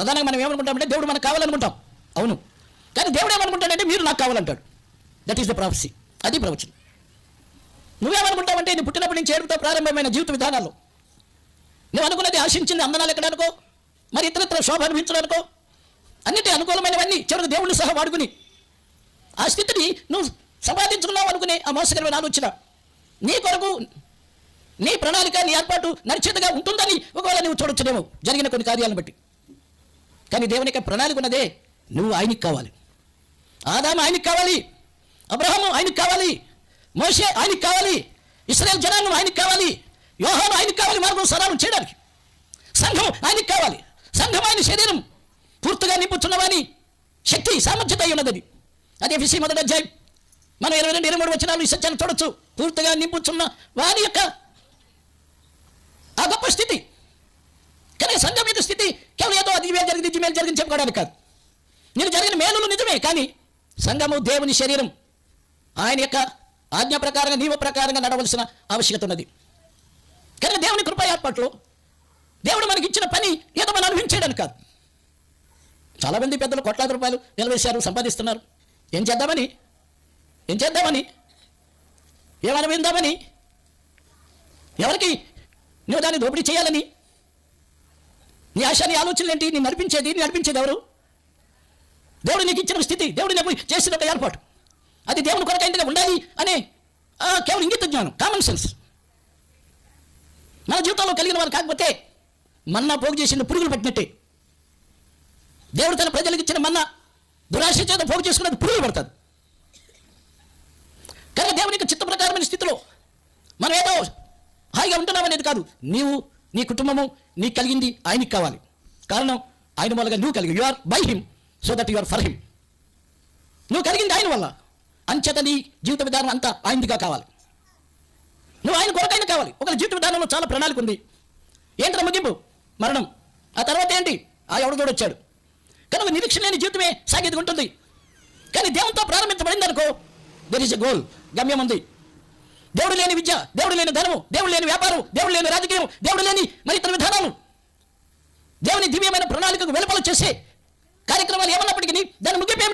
ప్రధానంగా మనం ఏమనుకుంటామంటే దేవుడు మనకు కావాలనుకుంటాం. అవును. కానీ దేవుడు ఏమనుకుంటాడంటే మీరు నాకు కావాలంటాడు. దట్ ఈస్ ద ప్రాఫసీ అది ప్రవచనం. నువ్వేమనుకుంటావంటే నీ పుట్టినప్పటి నుంచి ఏడుపుతో ప్రారంభమైన జీవిత విధానాలు. నువ్వు అనుకున్నది ఆశించింది అందనాలు ఎక్కడానికో మరి ఇతరత్ర శోభ అనిపించడానికో అన్నిటి అనుకూలమైనవన్నీ చివరికి దేవుడిని సహా వాడుకుని ఆ స్థితిని నువ్వు సంపాదించుకున్నావు అనుకునే ఆ మోసకరమైన ఆలోచన. నీ కొరకు నీ ప్రణాళిక నీ ఏర్పాటు నడిచేదిగా ఉంటుందని ఒకవేళ నువ్వు చూడొచ్చునేమో. జరిగిన కొన్ని కార్యాలను బట్టి. కానీ దేవుని యొక్క ప్రణాళిక ఉన్నదే నువ్వు ఆయనకి కావాలి. ఆదాం ఆయనకి కావాలి. అబ్రహము ఆయనకి కావాలి. మోషే ఆయనకి కావాలి. ఇస్రాయల్ జనాంగం ఆయనకి కావాలి. యోహాను ఆయనకి కావాలి మార్గం సరాలు చేయడానికి. సంఘం ఆయనకి కావాలి. సంఘం ఆయన శరీరం పూర్తిగా నింపుతున్నవాని శక్తి సామర్థ్యత అయి ఉన్నది. అదే విషయ మొదటి అధ్యాయం. మనం ఇరవై రెండు ఇరవై మూడు వచ్చినాలు ఈ సత్యాన్ని చూడొచ్చు. పూర్తిగా నింపుతున్న వారి యొక్క ఆ గొప్ప స్థితి కానీ సంఘం యొక్క స్థితి కేవలం ఏదో అది మేలు జరిగింది జరిగింది చెప్పుకోవడానికి కాదు. నేను జరిగిన మేలులు నిజమే కానీ సంఘము దేవుని శరీరం ఆయన యొక్క ఆజ్ఞ ప్రకారంగా నియమ ప్రకారంగా నడవలసిన ఆవశ్యకత ఉన్నది. కానీ దేవుని కృప ఏర్పాట్లు దేవుడు మనకి ఇచ్చిన పని ఏదో మనం అనుభవించేయడానికి కాదు. చాలామంది పెద్దలు కోట్లాది రూపాయలు నిలవేశారు సంపాదిస్తున్నారు. ఏం చేద్దామని? ఏం చేద్దామని? ఏమనుభవిందామని ఎవరికి? నువ్వు దాన్ని దోపిడీ చేయాలని? నీ ఆశ నీ ఆలోచనలు ఏంటి? నీ నడిపించేది నీ నడిపించేది ఎవరు? దేవుడు నీకు ఇచ్చిన స్థితి దేవుడు నీకు చేసిన ఒక ఏర్పాటు. అది దేవుని కొరకైందిగా ఉండాలి అనే ఆ, కేవలం ఇంగిత జ్ఞానం కామన్ సెన్స్ మన జీవితంలో కలిగిన వారు కాకపోతే మన్నా పోగు చేసిన పురుగులు పట్టినట్టే. దేవుడు తన ప్రజలకు ఇచ్చిన మన్నా దురాశ చేత పోగు చేసుకున్నది పురుగులు పడుతుంది కానీ దేవునికి చిత్త ప్రకారమైన స్థితిలో మనం ఏదో హాయిగా ఉంటున్నాం అనేది కాదు. నీవు నీ కుటుంబము నీకు కలిగింది ఆయనకి కావాలి. కారణం ఆయన మూలంగా నువ్వు కలిగి you are by him so that you are for him నువ్వు కలిగింది ఆయన వల్ల. అంచేత నీ జీవిత విధానం అంతా ఆయనదిగా కావాలి. నువ్వు ఆయన కొరకైనా కావాలి. ఒక జీవిత విధానంలో చాలా ప్రణాళిక ఉంది. ఏంట్రా ముగింపు? మరణం. ఆ తర్వాత ఏంటి? ఆ ఎవడు వచ్చాడు. కనుక నిరీక్షణ లేని జీవితమే సాగేది ఉంటుంది. కానీ దేవునితో ప్రారంభించబడింది అనుకో దెర్ ఇస్ ఎ గోల్ గమ్యం ఉంది. దేవుడు లేని విద్య దేవుడు లేని ధనము దేవుడు లేని వ్యాపారం దేవుడు లేని రాజకీయం దేవుడు లేని మరి ఇతర విధానాలు. దేవుని దివ్యమైన ప్రణాళికకు వెలుపల చేసే కార్యక్రమాలు ఏమన్నప్పటికీ దాని ముగింపు